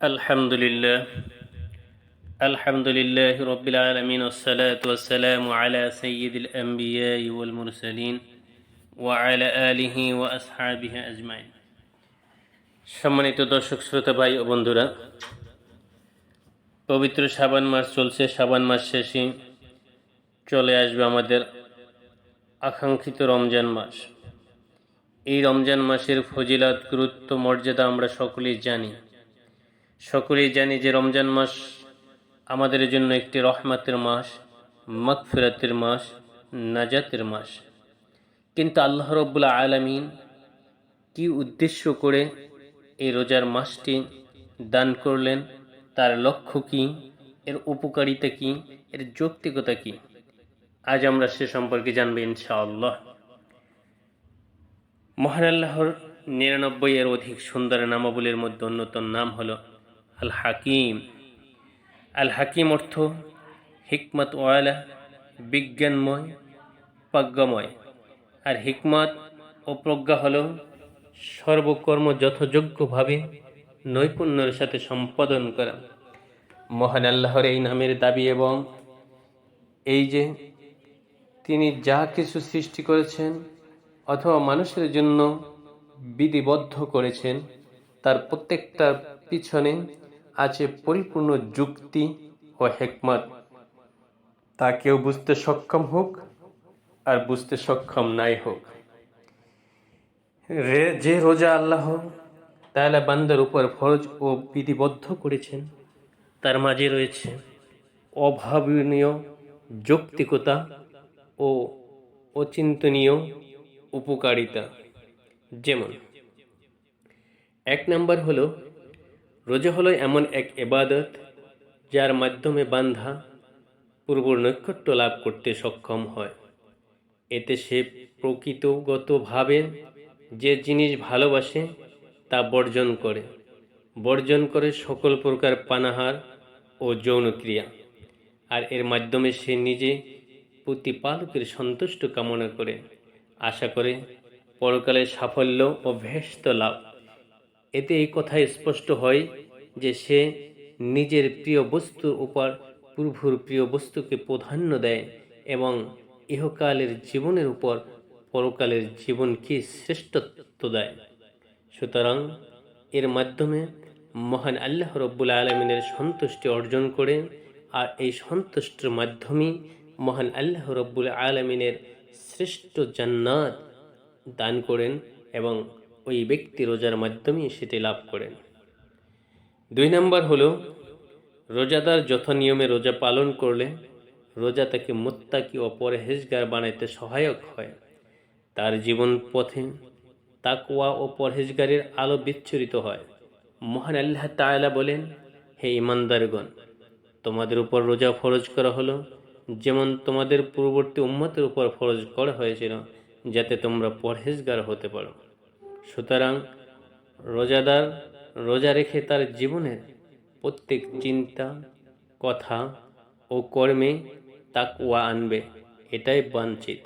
الحمد لله الحمد لله رب العالمين والصلاة والسلام على سيد الأنبياء والمرسلين وعلى آله وأصحابه أجمعين সম্মানিত দর্শক শ্রোতা ভাই ও বন্ধুরা পবিত্র শ্রাবণ মাস চলছে শ্রাবণ মাস শেষে চলে আসবে আমাদের আকাঙ্ক্ষিত রমজান মাস এই রমজান মাসের ফজিলত গুরুত্ব মর্যাদা আমরা সকলেই জানি সকলেই জানি যে রমজান মাস আমাদের জন্য একটি রহমাতের মাস, মাগফিরাতের মাস, নাজাতের মাস। কিন্তু আল্লাহ রব্বুল্লা আলামিন কি উদ্দেশ্য করে এই রোজার মাসটি দান করলেন? তার লক্ষ্য কি? এর উপকারিতা কি? এর যৌক্তিকতা কি? আজ আমরা সে সম্পর্কে জানব ইনশাআল্লাহ। মহান আল্লাহর নিরানব্বই এর অধিক সুন্দর নামাবলীর মধ্যে অন্যতম নাম হলো আল হাকিম আল হাকিম অর্থ হিকমত ওয়ালা, বিজ্ঞানময়, প্রজ্ঞাময়। আর হিকমত ও প্রজ্ঞা হল সর্বকর্ম যথাযোগ্যভাবে নৈপুণ্যের সাথে সম্পাদন করা। মহান আল্লাহর এই নামের দাবি এবং এই যে তিনি যা কিছু সৃষ্টি করেছেন অথবা মানুষের জন্য বিধিবদ্ধ করেছেন, তার প্রত্যেকটার পিছনে আছে পরিপূর্ণ যুক্তি ও হেকমত। তা কেউ বুঝতে সক্ষম হোক আর বুঝতে সক্ষম নাই হোক। যে রোজা আল্লাহ তাহলে বান্দার উপর ফরজ ও বিধিবদ্ধ করেছেন, তার মাঝে রয়েছে অভাবনীয় যৌক্তিকতা ও অচিন্তনীয় উপকারিতা। যেমন, এক নম্বর হলো রোজা হলো এমন এক এবাদত যার মাধ্যমে বান্ধা পূর্ব নৈকট্য লাভ করতে সক্ষম হয়। এতে সে প্রকৃতগতভাবে যে জিনিস ভালোবাসে তা বর্জন করে। বর্জন করে সকল প্রকার পানাহার ও যৌনক্রিয়া। আর এর মাধ্যমে সে নিজে প্রতিপালকের সন্তুষ্ট কামনা করে। আশা করে পরকালের সাফল্য ও ভেস্ত লাভ। এতে এই কথা স্পষ্ট হয় যে সে নিজের প্রিয় বস্তুর উপর পূর্বর প্রিয় বস্তুকে প্রাধান্য দেয় এবং ইহকালের জীবনের উপর পরকালের জীবনকে শ্রেষ্ঠত্ব দেয়। সুতরাং এর মাধ্যমে মহান আল্লাহ রব্বুল আলমিনের সন্তুষ্টি অর্জন করে আর এই সন্তুষ্টির মাধ্যমেই মহান আল্লাহ রব্বুল আলমিনের শ্রেষ্ঠ জান্নাত দান করেন এবং ওই ব্যক্তি রোজার মাধ্যমেই সেটি লাভ করেন। দুই নম্বর হল, রোজাদার যথ নিয়মে রোজা পালন করলে রোজা তাকে মোত্তাকি ও পরহেজগার বানাইতে সহায়ক হয়। তার জীবন পথে তাকুয়া ও পরহেজগারের আলো বিচ্ছুরিত হয়। মহান আল্লাহ তায়লা বলেন, হে ইমানদারগণ তোমাদের উপর রোজা ফরজ করা হলো যেমন তোমাদের পূর্ববর্তী উম্মতের উপর ফরজ করা হয়েছিল, যাতে তোমরা পরহেজগার হতে পারো। সুতরাং রোজাদার রোজা রেখে তার জীবনের প্রত্যেক চিন্তা, কথা ও কর্মে তাকুয়া আনবে, এটাই বাঞ্ছিত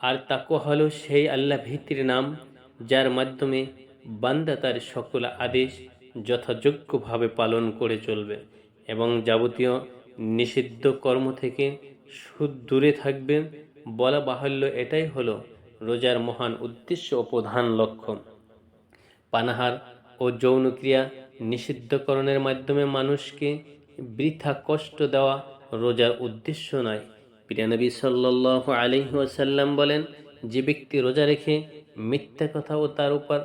আর তাকুয়া হলো সেই আল্লাহ ভিত্তির নাম, যার মাধ্যমে বান্দা তার সকল আদেশ যথাযোগ্যভাবে পালন করে চলবে এবং যাবতীয় নিষিদ্ধ কর্ম থেকে সুদ দূরে থাকবে, বলা বাহুল্য এটাই হলো রোজার মহান উদ্দেশ্য ও প্রধান লক্ষ্য পানাহার ও যৌনক্রিয়া নিষিদ্ধকরণের মাধ্যমে মানুষকে বৃথা কষ্ট দেওয়া রোজার উদ্দেশ্য নয়। প্রিয়ানবী সাল্লাহ আলহি ওয়াসাল্লাম বলেন, যে ব্যক্তি রোজা রেখে মিথ্যা কথা ও তার উপর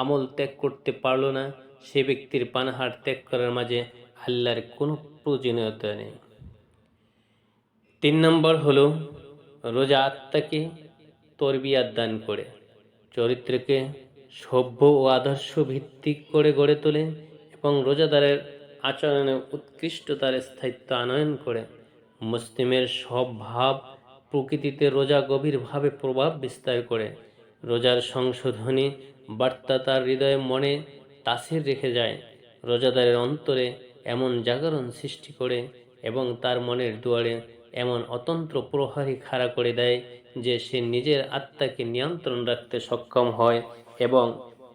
আমল ত্যাগ করতে পারল না, সে ব্যক্তির পানাহার ত্যাগ করার মাঝে আল্লাহর কোনো প্রয়োজনীয়তা নেই। তিন নম্বর হলো, রোজা আত্মাকে তরবিয়াত দান করে। চরিত্রকে সভ্য ও আদর্শ ভিত্তিক করে গড়ে তোলে এবং রোজাদারের আচরণে উৎকৃষ্টতার স্থায়িত্ব আনয়ন করে। মুসলিমের সব ভাব প্রকৃতিতে রোজা গভীরভাবে প্রভাব বিস্তার করে। রোজার সংশোধনী বার্তা তার হৃদয়ে মনে তাসির রেখে যায়। রোজাদারের অন্তরে এমন জাগরণ সৃষ্টি করে এবং তার মনের দুয়ারে এমন অতন্ত্র প্রহারী খাড়া করে দেয় যে সে নিজের আত্মাকে নিয়ন্ত্রণ রাখতে সক্ষম হয় এবং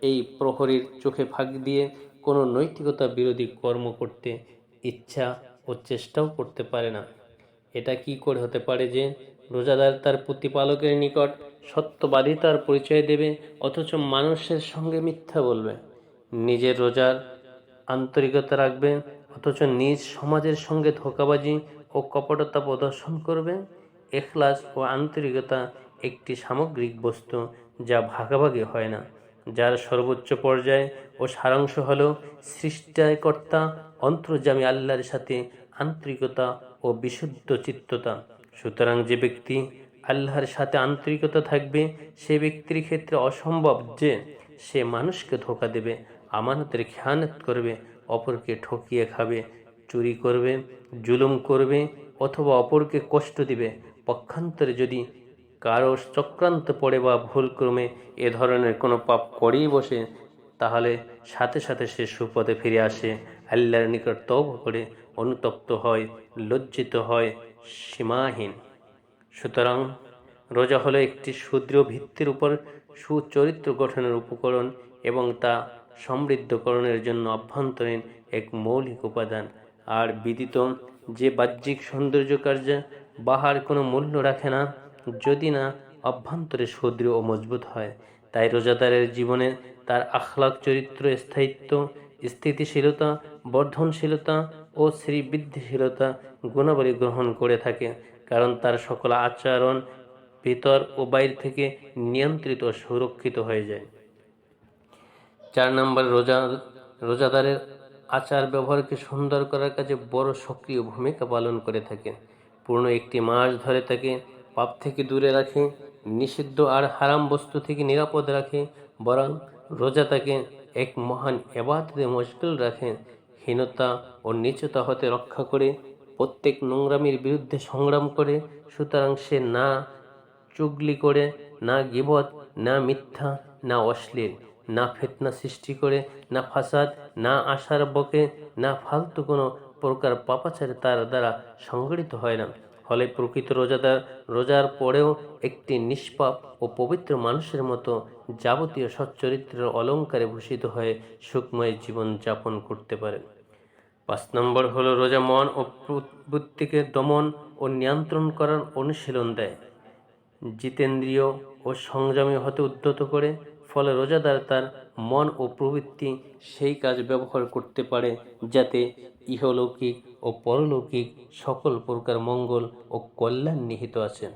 এই প্রহরীর চোখে ফাঁক দিয়ে কোনো নৈতিকতা বিরোধী কর্ম করতে ইচ্ছা ও চেষ্টাও করতে পারে না। এটা কি করে হতে পারে যে রোজাদার তার প্রতিপালকের নিকট সত্যবাদিতার পরিচয় দেবে অথচ মানুষের সঙ্গে মিথ্যা বলবে? নিজের রোজার আন্তরিকতা রাখবে অথচ নিজ সমাজের সঙ্গে ধোকাবাজি ও কপটতা প্রদর্শন করবে? এখলাস ও আন্তরিকতা একটি সামগ্রিক বস্তু যা ভাগাভাগি হয় না, যার সর্বোচ্চ পর্যায় ও সারাংশ হল সৃষ্টিকর্তা অন্তর্জামী আল্লাহর সাথে আন্তরিকতা ও বিশুদ্ধ চিত্ততা। সুতরাং যে ব্যক্তি আল্লাহর সাথে আন্তরিকতা থাকবে, সে ব্যক্তির ক্ষেত্রে অসম্ভব যে সে মানুষকে ধোকা দেবে, আমানতের খেয়ানত করবে, অপরকে ঠকিয়ে খাবে, চুরি করবে, জুলুম করবে অথবা অপরকে কষ্ট দিবে পক্ষান্তরে যদি কারও চক্রান্ত পড়ে বা ভুলক্রমে এ ধরনের কোনো পাপ করেই বসে, তাহলে সাথে সাথে সে সুপদে ফিরে আসে। আল্লাহর নিকট তব করে অনুতপ্ত হয়, লজ্জিত হয়, সীমাহীন। সুতরাং রোজা হলো একটি সুদৃঢ় ভিত্তির উপর সুচরিত্র গঠনের উপকরণ এবং তা সমৃদ্ধকরণের জন্য অভ্যন্তরীণ এক মৌলিক উপাদান। আর বিদিত যে বাহ্যিক সৌন্দর্য কার্য বাহার কোনো মূল্য রাখে না। যদি না, অভ্যন্তরে সুদৃঢ় ও মজবুত হয়। তাই রোজাদারের জীবনে তার আখলাক চরিত্র, স্থায়িত্ব, স্থিতিশীলতা, বর্ধনশীলতা ও শ্রীবৃদ্ধিশীলতা গুণাবলী গ্রহণ করে থাকে। কারণ তার সকল আচরণ ভিতর ও বাইর থেকে নিয়ন্ত্রিত ও সুরক্ষিত হয়ে যায়। চার নম্বর, রোজা, রোজাদারের আচার ব্যবহারকে সুন্দর করার কাজে বড় সক্রিয় ভূমিকা পালন করে থাকে। পূর্ণ একটি মাস ধরে তাকে পাপ থেকে দূরে রাখে, নিষিদ্ধ আর হারাম বস্তু থেকে নিরাপদ রাখে, বরং রোজা তাকে এক মহান এবাদতে মুশকিল রাখে, হীনতা ও নিচতা হতে রক্ষা করে, প্রত্যেক নোংরামির বিরুদ্ধে সংগ্রাম করে, সুতরাং সে না চুগলি করে, না গিবত, না মিথ্যা, না অশ্লীল, না ফেতনা সৃষ্টি করে, না ফাসাদ, না আশার বকে, না ফালতু কোনো প্রকার পাপাচারে তার দ্বারা সংগঠিত হয় না। ফলে প্রকৃত রোজাদার, রোজার পরেও একটি নিষ্পাপ ও পবিত্র মানুষের মতো যাবতীয় সচ্চরিত্রের অলঙ্কারে ভূষিত হয়ে সুখময় জীবন যাপন করতে পারে। পাঁচ নম্বর হল রোজা মন ও বুদ্ধিকে দমন ও নিয়ন্ত্রণ করার অনুশীলন দেয়। জিতেন্দ্রীয় ও সংযমী হতে উদ্যত করে, ফলে রোজাদার তার মন ও প্রবৃত্তি সেই কাজ ব্যবহার করতে পারে যাতে ইহলৌকিক ও পরলৌকিক সকল প্রকার মঙ্গল ও কল্যাণ নিহিত আছে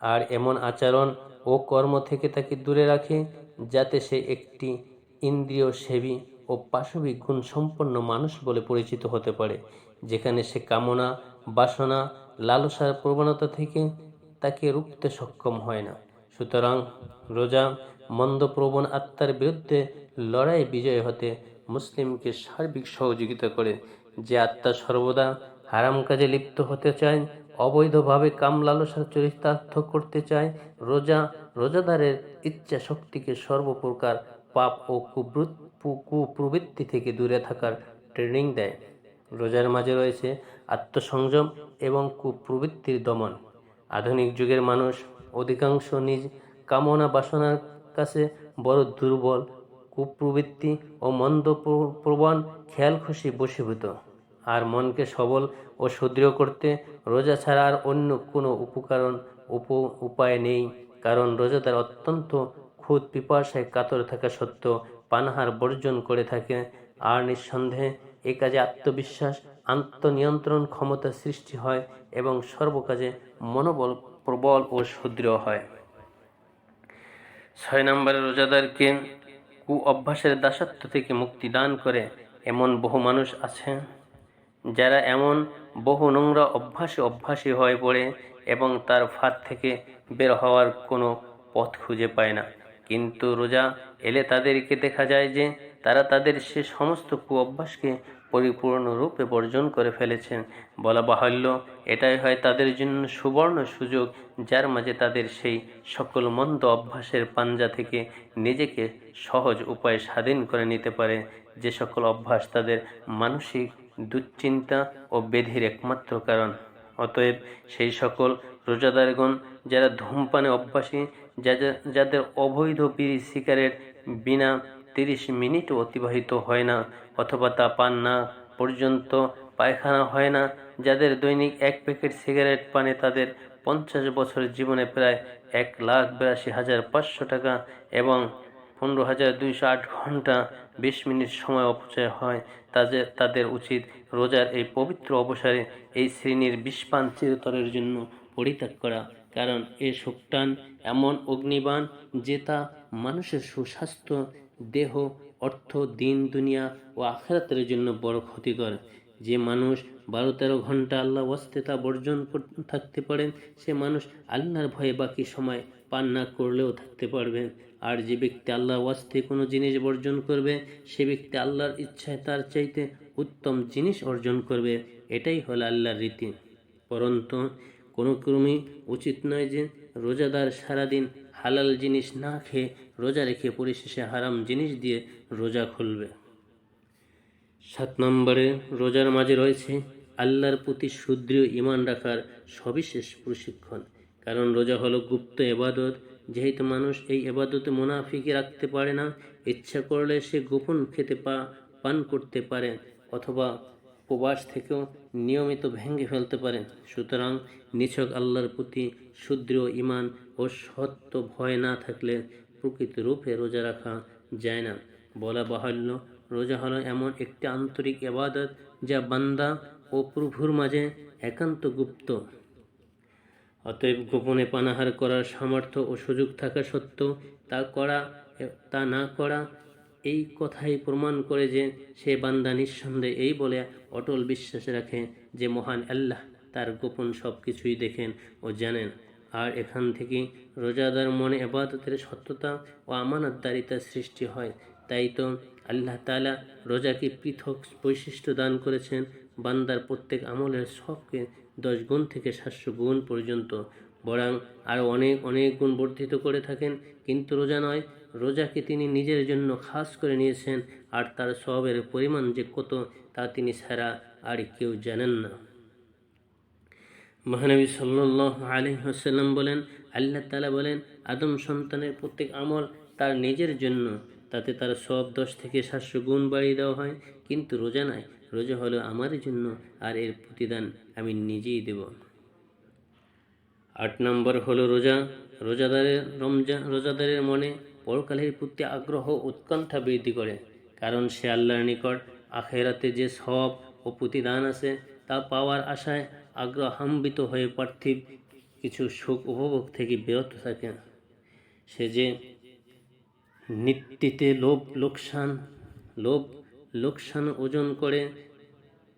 আর এমন আচরণ ও কর্ম থেকে তাকে দূরে রাখে, যাতে সে একটি ইন্দ্রিয় সেবী ও পাশবিক গুণ সম্পন্ন মানুষ বলে পরিচিত হতে পারে, যেখানে সে কামনা, বাসনা লালসার প্রবণতা থেকে তাকে রুখতে সক্ষম হয় না। সুতরাং রোজা মন্দপ্রবণ আত্মার বিরুদ্ধে লড়াই বিজয় হতে মুসলিমকে সার্বিক সহযোগিতা করে যে আত্মা সর্বদা হারাম কাজে লিপ্ত হতে চায়, অবৈধভাবে কাম লালসার চরিতার্থ করতে চায়, রোজা, রোজাদারের ইচ্ছা শক্তিকে সর্বপ্রকার পাপ ও কুপ্রবৃত্তি থেকে দূরে থাকার ট্রেনিং দেয়। রোজার মাঝে রয়েছে আত্মসংযম এবং কুপ্রবৃত্তির দমন। আধুনিক যুগের মানুষ অধিকাংশ নিজ কামনা বাসনার কাছে বড় দুর্বল, কুপ্রবৃত্তি ও মন্দ প্রবণ খেয়াল খুশি বশীভূত। আর মনকে সবল ও সুদৃঢ় করতে রোজা ছাড়া আর অন্য কোনো উপকরণ উপ উপায় নেই। কারণ রোজাদার অত্যন্ত খুদ পিপাসায় কাতর থাকা সত্ত্বেও পানাহার বর্জন করে থাকে। আর নিঃসন্দেহে এ কাজে আত্মবিশ্বাস, আত্মনিয়ন্ত্রণ ক্ষমতা সৃষ্টি হয় এবং সর্বকাজে মনোবল প্রবল ও সুদৃঢ় হয়। ছয় নম্বরে রোজাদারকে কু অভ্যাসের দাসত্ব থেকে মুক্তি দান করে এমন বহু মানুষ আছে। যারা এমন বহু নোংরা অভ্যাসে অভ্যাসী হয়ে পড়ে এবং তার ফাঁদ থেকে বের হওয়ার কোনো পথ খুঁজে পায় না। কিন্তু রোজা এলে তাদেরকে দেখা যায় যে তারা তাদের সে সমস্ত কু অভ্যাসকে পরিপূর্ণরূপে বর্জন করে ফেলেছেন বলা বাহুল্য, এটাই হয় তাদের জন্য সুবর্ণ সুযোগ, যার মাঝে তাদের সেই সকল মন্দ অভ্যাসের পাঞ্জা থেকে নিজেকে সহজ উপায়ে স্বাধীন করে নিতে পারে। যে সকল অভ্যাস তাদের মানসিক দুশ্চিন্তা ও বেধির একমাত্র কারণ। অতএব সেই সকল রোজাদারগণ, যারা ধূমপানে অভ্যাসী যাদের অবৈধ বিড়ি শিকারের বিনা তিরিশ মিনিটও অতিবাহিত হয় না, অথবা তা পান না পর্যন্ত, পায়খানা হয় না, যাদের দৈনিক এক প্যাকেট সিগারেট পানে তাদের পঞ্চাশ বছরের জীবনে প্রায় এক লাখ বিরাশি হাজার পাঁচশো টাকা এবং পনেরো হাজার দুইশো আট ঘণ্টা বিশ মিনিট সময় অপচয় হয়। তাদের তাদের উচিত রোজার এই পবিত্র অবসরে এই শ্রেণির বিষপান চিরতরের জন্য পরিত্যাগ করা। কারণ এ শোকটান এমন অগ্নিবাণ যে তা মানুষের সুস্বাস্থ্য, দেহ, অর্থ, দিন, দুনিয়া ও আখেরাতের জন্য বড় ক্ষতিকর। যে মানুষ বারো তেরো ঘণ্টা আল্লাহ ওয়াস্তে তা বর্জন থাকতে পারেন, সে মানুষ আল্লাহর ভয়ে বাকি সময় পান না করলেও থাকতে পারবেন। আর যে ব্যক্তি আল্লাহ ওয়াস্তে কোনো জিনিস বর্জন করবে, সে ব্যক্তি আল্লাহর ইচ্ছায় তার চাইতে উত্তম জিনিস অর্জন করবে, এটাই হলো আল্লাহর রীতি। পরন্তু, কোনো ক্রমেই উচিত নয় যে রোজাদার সারাদিন হালাল জিনিস না খেয়ে রোজা রেখে পরিশেষে হারাম জিনিস দিয়ে রোজা খুলবে। সাত নম্বরে, রোজার মাঝে রয়েছে আল্লাহর প্রতি সুদৃঢ় ইমান রাখার সবিশেষ প্রশিক্ষণ। কারণ রোজা হলো গুপ্ত এবাদত যেহেতু মানুষ এই এবাদতে মুনাফিকে রাখতে পারে না, ইচ্ছা করলে সে গোপন খেতে পা, পান করতে পারে অথবা উপবাস থেকেও নিয়মিত ভেঙে ফেলতে পারে। সুতরাং নিছক আল্লাহর প্রতি সুদৃঢ় ইমান ও সত্য ভয় না থাকলে প্রকৃত রূপে রোজা রাখা যায় না। বলা বাহুল্য, রোজা হলো এমন একটি আন্তরিক এবাদত যা বান্দা ও প্রভুর মাঝে একান্ত গুপ্ত। অতএব গোপনে পানাহার করার সামর্থ্য ও সুযোগ থাকা সত্ত্বেও তা করা তা না করা এই কথাই প্রমাণ করে যে সে বান্দা নিঃসন্দেহে এই বলে অটল বিশ্বাস রাখে যে মহান আল্লাহ তার গোপন সব কিছুই দেখেন ও জানেন। আর এখান থেকে রোজাদার মনে এবাদতের সত্যতা ও আমানতদারিতার সৃষ্টি হয়। তাই তো আল্লাহ তালা রোজাকে পৃথক বৈশিষ্ট্য দান করেছেন। বান্দার প্রত্যেক আমলের সবকে দশ গুণ থেকে সাতশো গুণ পর্যন্ত। বরং আরও অনেক অনেক গুণ বর্ধিত করে থাকেন। কিন্তু রোজা নয়, রোজাকে তিনি নিজের জন্য খাস করে নিয়েছেন। আর তার সবের পরিমাণ যে কত, তা তিনি ছাড়া আর কেউ জানেন না। মহানবী সাল্লাহ আলী হাসাল্লাম বলেন, আল্লাহ তালা বলেন, আদম সন্তানের প্রত্যেক আমল তার নিজের জন্য। তাতে তার সব দশ থেকে সাতশো গুণ বাড়িয়ে দেওয়া হয়। কিন্তু রোজা নয় রোজা হলো আমার জন্য আর এর প্রতিদান আমি নিজেই দেব। আট নম্বর হলো রোজা। রোজাদারের রমজান রোজাদারের মনে পরকালের প্রতি আগ্রহ উৎকণ্ঠা বৃদ্ধি করে, কারণ সে আল্লাহর নিকট আখেরাতে যে সব ও প্রতিদান আছে তা পাওয়ার আশায় আগ্রহাম্বিত হয়ে পার্থিব কিছু সুখ উপভোগ থেকে বিরত থাকে। সে যে নিত্যিতে লোভ, লোকসান, লোভ লোকসান ওজন করে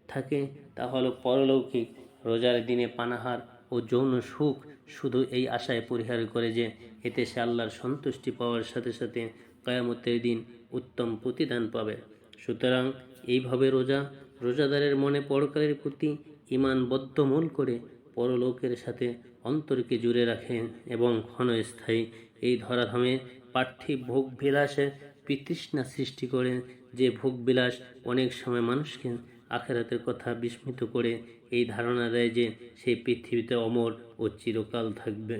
থাকে, তা হলো পরলৌকিক রোজার দিনে পানাহার ও যৌন সুখ শুধু এই আশায় পরিহার করে যে এতে সে আল্লাহর সন্তুষ্টি পাওয়ার সাথে সাথে কয়ামতের দিন উত্তম প্রতিদান পাবে। সুতরাং এইভাবে রোজা, রোজাদারের মনে পরকালের প্রতি ইমান বদ্ধমূল করে পরলোকের সাথে অন্তরকে জুড়ে রাখে এবং ক্ষণস্থায়ী এই ধরাধামে পার্থিব ভোগ বিলাসে বিতৃষ্ণা সৃষ্টি করে যে ভোগ বিলাস অনেক সময় মানুষকে আখেরাতের কথা বিস্মিত করে, এই ধারণা দেয় যে সেই পৃথিবীতে অমর ও চিরকাল থাকবে।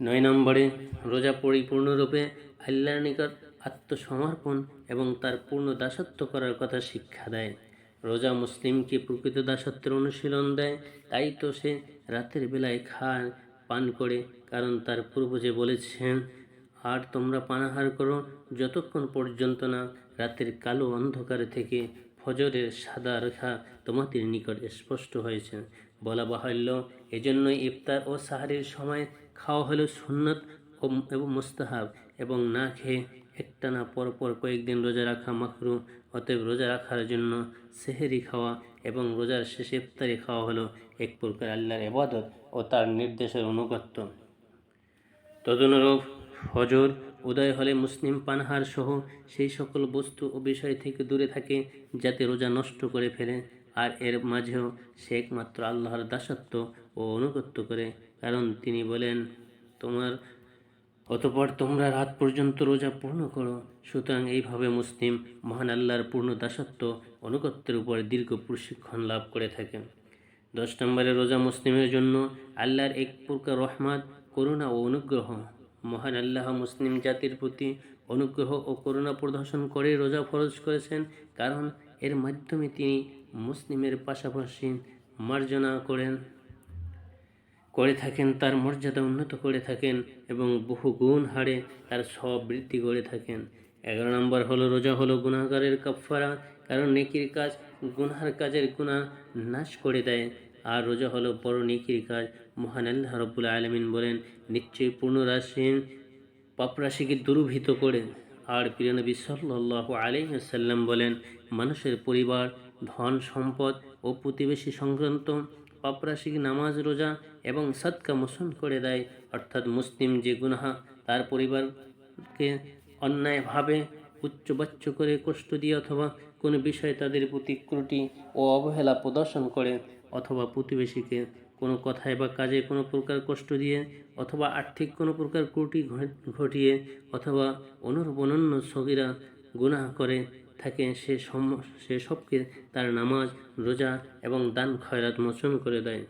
নয় নম্বরে, রোজা পরিপূর্ণরূপে আল্লাহর নিকট আত্মসমর্পণ এবং তার পূর্ণ দাসত্ব করার কথা শিক্ষা দেয়। রোজা মুসলিমকে প্রকৃত দাসত্বের অনুশীলন দেয়, তাই তো সে রাতের বেলায় খায়, পান করে, কারণ তার পূর্বজে বলেছেন আর তোমরা পানাহার করো যতক্ষণ পর্যন্ত না রাতের কালো অন্ধকার থেকে ফজরের সাদা রেখা তোমাদের নিকট স্পষ্ট হয়েছে। বলা বাহুল্য এজন্যই ইফতার ও সাহারির সময় খাওয়া হলো সুন্নত ও এবং মুস্তাহাব, এবং না খেয়ে একটানা পরপর কয়েকদিন রোজা রাখা মাকরু। অতএব রোজা রাখার জন্য সেহেরি খাওয়া এবং রোজার শেষে ইফতারি খাওয়া হলো এক প্রকার আল্লাহর এবাদত ও তার নির্দেশের অনুগত্য তদনুরূপ ফজর উদয় হলে মুসলিম পানহার সহ সেই সকল বস্তু ও বিষয় থেকে দূরে থাকে যাতে রোজা নষ্ট করে ফেলে। আর এর মাঝেও সে একমাত্র আল্লাহর দাসত্ব ও অনুগত্য করে। কারণ তিনি বলেন, তোমার, অতপর তোমরা রাত পর্যন্ত রোজা পূর্ণ করো। সুতরাং এইভাবে মুসলিম মহান আল্লাহর পূর্ণ দাসত্ব অনুগত্যের উপর দীর্ঘ প্রশিক্ষণ লাভ করে থাকেন দশ নম্বরে রোজা মুসলিমের জন্য আল্লাহর এক প্রকার রহমাত, করুণা ও অনুগ্রহ। মহান আল্লাহ মুসলিম জাতির প্রতি অনুগ্রহ ও করুণা প্রদর্শন করে রোজা ফরজ করেছেন, কারণ এর মাধ্যমে তিনি মুসলিমের পাশাপাশি মার্জনা করেন, করে থাকেন, তার মর্যাদা উন্নত করে থাকেন এবং বহু গুণ হারে তার সব বৃদ্ধি করে থাকেন। এগারো নম্বর হলো, রোজা হলো গুণাগারের কাফারা কারণ নেকির কাজ গুনহার কাজের গুণা নাশ করে দেয়, আর রোজা হলো বড় নেকির কাজ মহান আল্লাহ রব্বুল আলমিন বলেন, নিশ্চয়ই পূর্ণরাশি পাপরাশিকে দুর্ভীত করে। আর প্রিয়নবী সাল্লাহ আলাইসাল্লাম বলেন, মানুষের পরিবার, ধন, সম্পদ ও প্রতিবেশী সংক্রান্ত পাপরাশিক নামাজ, রোজা এবং সৎকা মোশন করে দেয়। অর্থাৎ মুসলিম যে গুনাহা তার পরিবারকে অন্যায়ভাবে উচ্চবাচ্য করে কষ্ট দিয়ে অথবা কোনো বিষয়ে তাদের প্রতি ত্রুটি ও অবহেলা প্রদর্শন করে, অথবা প্রতিবেশীকে কোনো কথায় বা কাজে কোনো প্রকার কষ্ট দিয়ে অথবা আর্থিক কোনো প্রকার ত্রুটি ঘটিয়ে অথবা অনুরূপ অনন্য সগিরা গুনাহ করে থাকে, সে সম, সে সবকে তার নামাজ, রোজা এবং দান খয়রাত মোচন করে দেয়।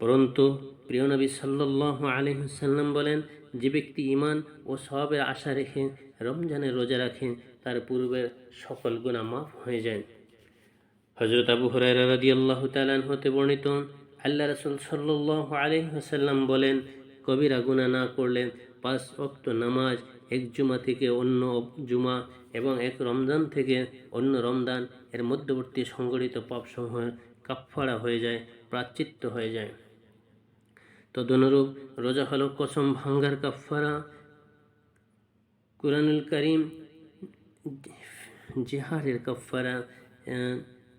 পরন্তু প্রিয় নবী সাল্লাহ আলহিসাল্লাম বলেন, যে ব্যক্তি ইমান ও সবের আশা রেখে রমজানের রোজা রাখে, তার পূর্বের সকল গুণা মাফ হয়ে যায়। হজরত আবু হুরায়রা রাদিয়াল্লাহু তাআলা হতে বর্ণিত আল্লাহ রসুল সাল্লাল্লাহু আলাইহি ওয়াসাল্লাম বলেন, কবিরা গুনাহ না করলে পাঁচ ওয়াক্ত নামাজ এক জুমা থেকে অন্য জুমা এবং এক রমজান থেকে অন্য রমজান এর মধ্যবর্তী সংগঠিত পাপসমূহ কাফফারা হয়ে যায় প্রাচিত্য হয়ে যায়। তদনুরূপ রোজা হলো কসম ভাঙ্গার কাফফারা। কুরআনুল করিম জিহারের কাফারা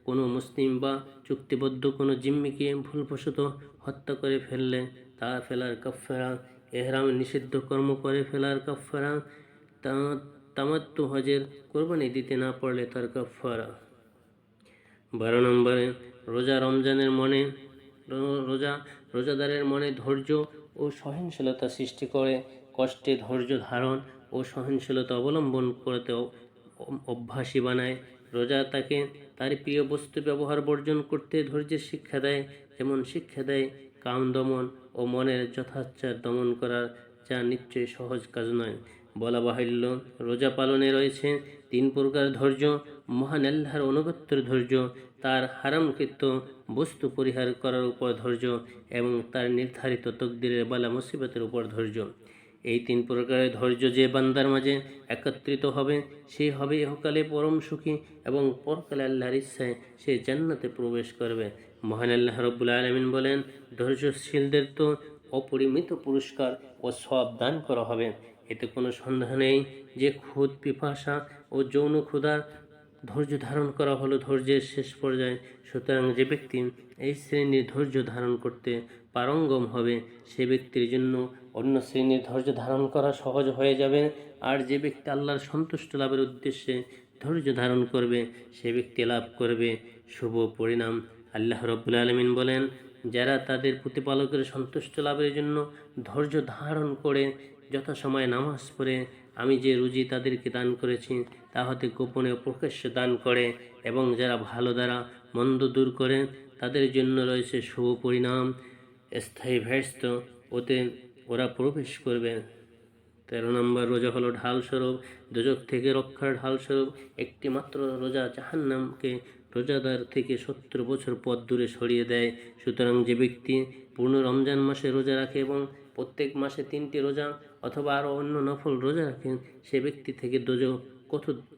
কোনো মুসলিম বা চুক্তিবদ্ধ কোনো জিম্মিকে ভুলবশত হত্যা করে ফেললে তা ফেলার কাফারা এহরাম, নিষিদ্ধ কর্ম করে ফেলার কাফারা তামাত্তু হজের কোরবানি দিতে না পারলে তার কাফারা বারো নম্বরে, রোজা রমজানের মনে রোজা, রোজাদারের মনে ধৈর্য ও সহনশীলতা সৃষ্টি করে, কষ্টে ধৈর্য ধারণ ও সহনশীলতা অবলম্বন করতে অভ্যাসী বানায়। রোজা তাকে তার প্রিয় বস্তু ব্যবহার বর্জন করতে ধৈর্যের শিক্ষা দেয় যেমন শিক্ষা দেয় কাম দমন ও মনের যথাচ্ছার দমন করার, যা নিশ্চয়ই সহজ কাজ নয়। বলা বাহুল্য, রোজা পালনে রয়েছে তিন প্রকার ধৈর্য, মহান আল্লাহর অনুগত্যের ধৈর্য, তার হারামকৃত বস্তু পরিহার করার উপর ধৈর্য, এবং তার নির্ধারিত তকদিরের বালা মুসিবতের উপর ধৈর্য। এই তিন প্রকারের ধৈর্য যে বান্দার মাঝে একত্রিত হবে, সে হবে ইহকালে পরম সুখী এবং পরকালে আল্লাহর ইচ্ছায় সে জান্নাতে প্রবেশ করবে। মহান আল্লাহ রব্বুল আলমিন বলেন, ধৈর্যশীলদের তো অপরিমিত পুরস্কার ও সব দান করা হবে। এতে কোনো সন্দেহ নেই যে খুদ, পিপাসা ও যৌন ক্ষুধার ধৈর্য ধারণ করা হলো ধৈর্যের শেষ পর্যায়ে। সুতরাং যে ব্যক্তি এই শ্রেণির ধৈর্য ধারণ করতে পারঙ্গম হবে, সে ব্যক্তির জন্য অন্য শ্রেণির ধৈর্য ধারণ করা সহজ হয়ে যাবে। আর যে ব্যক্তি আল্লাহর সন্তুষ্ট লাভের উদ্দেশ্যে ধৈর্য ধারণ করবে, সে ব্যক্তি লাভ করবে। শুভ পরিণাম। আল্লাহ রব্বুল আলমিন বলেন, যারা তাদের প্রতিপালকের সন্তুষ্ট লাভের জন্য ধৈর্য ধারণ করে, যথাসময়ে নামাজ পড়ে, আমি যে রুজি তাদেরকে দান করেছি তা হতে গোপনে প্রকাশ্যে দান করে এবং যারা ভালো দ্বারা মন্দ দূর করে তাদের জন্য রয়েছে শুভ পরিণাম। স্থায়ী ভেস্ত ওতে ওরা প্রবেশ করবে। তেরো নম্বর রোজা হলো ঢালস্বরূপ। দুজক থেকে রক্ষার ঢালস্বরূপ। একটি মাত্র রোজা জাহান্নামকে রোজাদার থেকে সত্তর বছর পথ দূরে সরিয়ে দেয়। সুতরাং যে ব্যক্তি পূর্ণ রমজান মাসে রোজা রাখে এবং প্রত্যেক মাসে তিনটি রোজা অথবা আরও অন্য নফল রোজা রাখেন, সে ব্যক্তি থেকে দোজক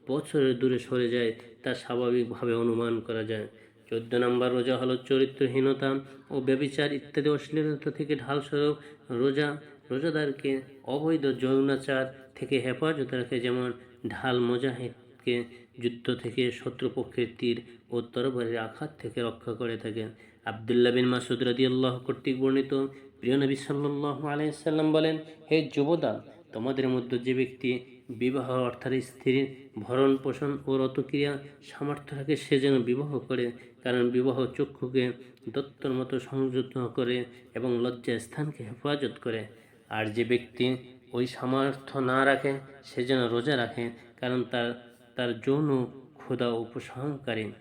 বছরের দূরে সরে যায় তা স্বাভাবিকভাবে অনুমান করা যায়। চোদ্দ নম্বর রোজা হলো চরিত্রহীনতা ও ব্যবিচার ইত্যাদি অশ্লীলতা থেকে ঢাল ঢালস্বরূপ রোজা, রোজাদারকে অবৈধ যৌনাচার থেকে হেফাজত রাখে, যেমন ঢাল মোজাহিদকে যুদ্ধ থেকে শত্রুপক্ষের তীর ও তরবারির আঘাত থেকে রক্ষা করে থাকে। আবদুল্লাহ বিন মাসুদ আল্লাহ কর্তৃক বর্ণিত, প্রিয় নবী সাল্লাহ আলাইসাল্লাম বলেন, হে যুবদা তোমাদের মধ্যে যে ব্যক্তি বিবাহ অর্থাৎ স্ত্রীর ভরণ পোষণ ও রতক্রিয়া সামর্থ্য থাকে, সে যেন বিবাহ করে। কারণ বিবাহ চক্ষুকে দত্তর মতো সংযুক্ত করে এবং লজ্জা স্থানকে হেফাজত করে। আর যে ব্যক্তি ওই সামর্থ্য না রাখে, সে যেন রোজা রাখে। কারণ তার তার যৌন ক্ষুধা উপসংহারী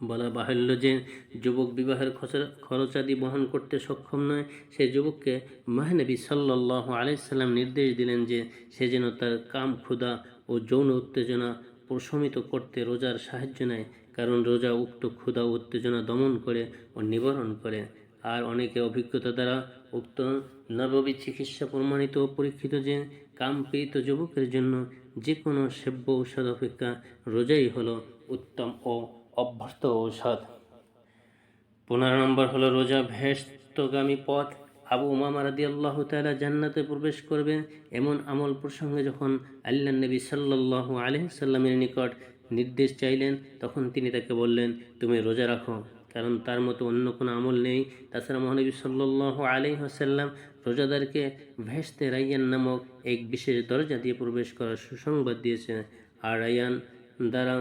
বলা বাহুল্য যে যুবক বিবাহের খরচ- খরচাদি বহন করতে সক্ষম নয়, সে যুবককে মাহনবী সাল্লাহ আলাইসাল্লাম নির্দেশ দিলেন যে সে যেন তার কাম ক্ষুধা ও যৌন উত্তেজনা প্রশমিত করতে রোজার সাহায্য নেয়, কারণ রোজা উক্ত ক্ষুধা উত্তেজনা দমন করে ও নিবারণ করে। আর অনেকে অভিজ্ঞতা দ্বারা উক্ত নববী চিকিৎসা প্রমাণিত ও পরীক্ষিত যে কাম পীড়িত যুবকের জন্য যে কোনো সেব্য ঔষধ অপেক্ষা রোজাই হলো উত্তম ও অভ্যস্ত ঔষধ। পনেরো নম্বর হলো রোজা ভেস্তগামী পথ। আবু উমামা রাদি আল্লাহ তালা জান্নাতে প্রবেশ করবে এমন আমল প্রসঙ্গে যখন আল্লাহ নবী সাল্লাহ আলহিসাল্লামের নিকট নির্দেশ চাইলেন, তখন তিনি তাকে বললেন, তুমি রোজা রাখো, কারণ তার মতো অন্য কোনো আমল নেই। তাছাড়া মহানবী সাল্লাহ আলহিহাসাল্লাম রোজাদারকে ভেস্তে রাইয়ান নামক এক বিশেষ দরজা দিয়ে প্রবেশ করার সুসংবাদ দিয়েছেন। আর রায়ান দ্বারা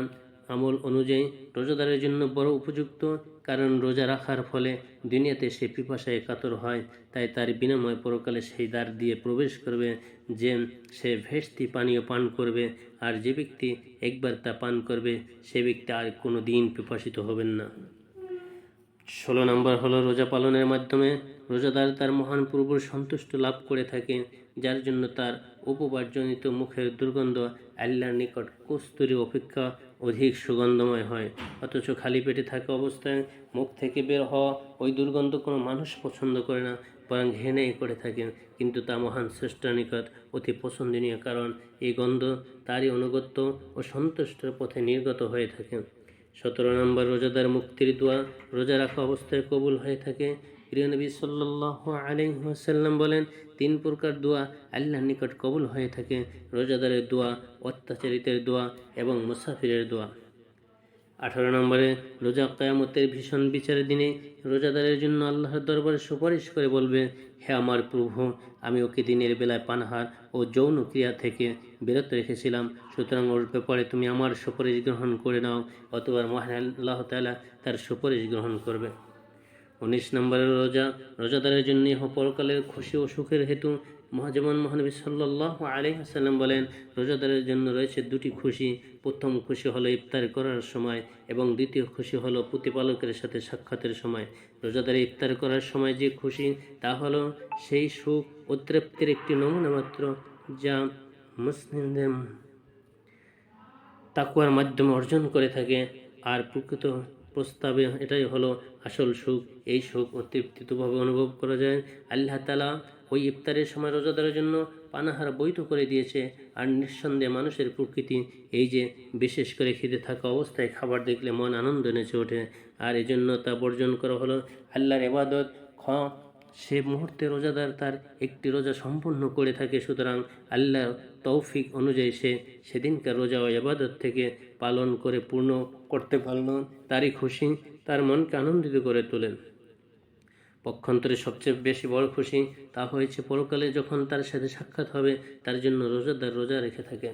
আমল অনুযায়ী রোজাদারের জন্য বড় উপযুক্ত, কারণ রোজা রাখার ফলে দুনিয়াতে সে পিপাসায় কাতর হয়, তাই তার বিনিময় পরকালে সেই দ্বার দিয়ে প্রবেশ করবে, যে সে ভেস্তি পানীয় পান করবে, আর যে ব্যক্তি একবার তা পান করবে, সে ব্যক্তি আর কোনো দিন পিপাসিত হবেন না। ষোলো নম্বর হলো রোজা পালনের মাধ্যমে রোজাদার তার মহান পূর্বর সন্তুষ্ট লাভ করে থাকে, যার জন্য তার উপবার্জনিত মুখের দুর্গন্ধ আল্লাহর নিকট কস্তুরি অপেক্ষা অধিক সুগন্ধময় হয়। অথচ খালি পেটে থাকা অবস্থায় মুখ থেকে বের হওয়া ওই দুর্গন্ধ কোনো মানুষ পছন্দ করে না, বরং ঘেনেই করে থাকেন। কিন্তু তা মহান শ্রেষ্ঠর নিকট অতি পছন্দনীয়, কারণ এই গন্ধ তারই অনুগত্য ও সন্তুষ্টের পথে নির্গত হয়ে থাকে। সতেরো নম্বর রোজাদার মুক্তির দোয়া রোজা রাখা অবস্থায় কবুল হয়ে থাকে। প্রিয় নবী সাল্লাহ আলহিহাসাল্লাম বলেন, তিন প্রকার দোয়া আল্লাহর নিকট কবুল হয়ে থাকে। রোজাদারের দোয়া, অত্যাচারিতের দোয়া এবং মুসাফিরের দোয়া। আঠারো নম্বরে, রোজা কয়ামতের ভীষণ বিচারের দিনে রোজাদারের জন্য আল্লাহর দরবারে সুপারিশ করে বলবে, হে আমার প্রভু, আমি ওকে দিনের বেলায় পানাহার ও যৌন ক্রিয়া থেকে বিরত রেখেছিলাম। সুতরাং ওর ব্যাপারে তুমি আমার সুপারিশ গ্রহণ করে নাও, অথবা মহান আল্লাহ তালা তার সুপারিশ গ্রহণ করবে। উনিশ নম্বরের রোজা, রোজাদারের জন্য পরকালের খুশি ও সুখের হেতু মহাজমান মহানবী সাল্লাহ আলহাসাল্লাম বলেন, রোজাদারের জন্য রয়েছে দুটি খুশি। প্রথম খুশি হলো ইফতার করার সময় এবং দ্বিতীয় খুশি হলো প্রতিপালকের সাথে সাক্ষাতের সময়। রোজাদারে ইফতার করার সময় যে খুশি, তা হলো সেই সুখ ও তৃপ্তির একটি নমুনা মাত্র যা মুসলিমদের তাকুয়ার মাধ্যমে অর্জন করে থাকে। আর প্রকৃত প্রস্তাবে এটাই হলো আসল সুখ। এই সুখ অতৃপ্তিতভাবে অনুভব করা যায়। আল্লাহ তালা ওই ইফতারের সময় রোজাদারের জন্য পানাহার বৈধ করে দিয়েছে। আর নিঃসন্দেহে মানুষের প্রকৃতি এই যে বিশেষ করে খিদে থাকা অবস্থায় খাবার দেখলে মন আনন্দ নেচে ওঠে। আর এই জন্য তা বর্জন করা হলো আল্লাহর এবাদত খ সে মুহূর্তে রোজাদার তার একটি রোজা সম্পূর্ণ করে থাকে, সুতরাং আল্লাহ তৌফিক অনুযায়ী সে সেদিনকার রোজা ও ইবাদত থেকে পালন করে পূর্ণ করতে পারল, তারই খুশি তার মনকে আনন্দিত করে তোলেন। পক্ষান্তরে সবচেয়ে বেশি বড় খুশি তা হয়েছে, পরকালে যখন তার সাথে সাক্ষাৎ হবে, তার জন্য রোজাদার রোজা রেখে থাকে।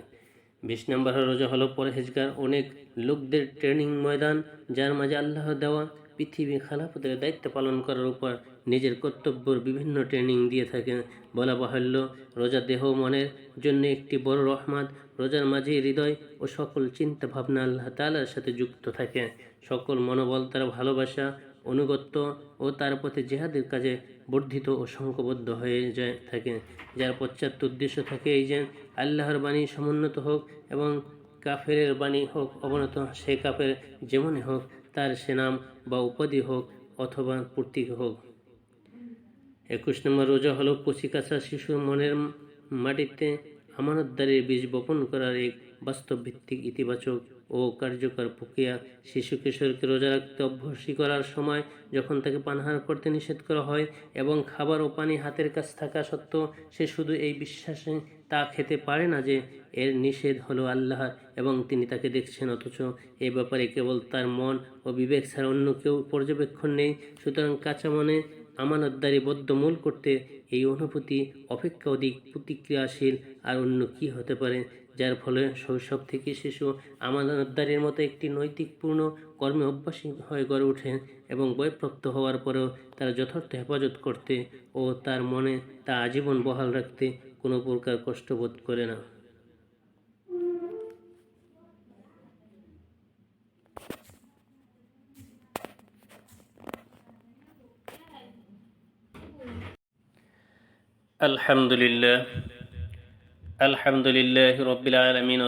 বিশ নম্বর রোজা হলো পরহেজগার, অনেক লোকদের ট্রেনিং ময়দান, যার মাঝে আল্লাহ দেওয়া পৃথিবী খালাফতের দায়িত্ব পালন করার উপর নিজের কর্তব্যর বিভিন্ন ট্রেনিং দিয়ে থাকেন। বলা বাহুল্য, রোজা দেহ মনের জন্য একটি বড় রহমত, রোজার মাঝে হৃদয় ও সকল চিন্তা ভাবনা আল্লাহ তালার সাথে যুক্ত থাকে সকল মনোবল তার ভালোবাসা, অনুগত্য ও তার পথে জেহাদের কাজে বর্ধিত ও সংঘবদ্ধ হয়ে যায় থাকে যার পশ্চাৎ উদ্দেশ্য থাকে এই যে, আল্লাহর বাণী সমুন্নত হোক এবং কাফেরের বাণী হোক অবনত, সে কাফের যেমনই হোক তার সে নাম বা উপাধি হোক অথবা প্রতীক হোক। একুশ নম্বর রোজা হলো কচিকাঁচা শিশুর মনের মাটিতে আমানতদারির বীজ বপন করার এক বাস্তব ভিত্তিক ইতিবাচক ও কার্যকর প্রক্রিয়া। শিশু কিশোরকে রোজা রাখতে অভ্যসী করার সময় যখন তাকে পানাহার করতে নিষেধ করা হয় এবং খাবার ও পানি হাতের কাছ থাকা সত্ত্বেও সে শুধু এই বিশ্বাসে তা খেতে পারে না যে এর নিষেধ হলো আল্লাহর, এবং তিনি তাকে দেখছেন অথচ এ ব্যাপারে কেবল তার মন ও বিবেক ছাড়া অন্য কেউ পর্যবেক্ষণ নেই। সুতরাং কাঁচা মনে আমানতদারি বদ্ধমূল করতে এই অনুভূতি অপেক্ষা অধিক প্রতিক্রিয়াশীল আর অন্য কি হতে পারে, যার ফলে শৈশব থেকে শিশু আমানতদারির মতো একটি নৈতিকপূর্ণ কর্মে অভ্যাসী হয়ে গড়ে ওঠে এবং বয়প্রাপ্ত হওয়ার পরেও তার যথার্থ হেফাজত করতে ও তার মনে তা আজীবন বহাল রাখতে কোনো প্রকার কষ্ট বোধ করে না। আলহামদুলিল্লাহ। আলহামদুলিল্লাহ রবিলাম আলমিন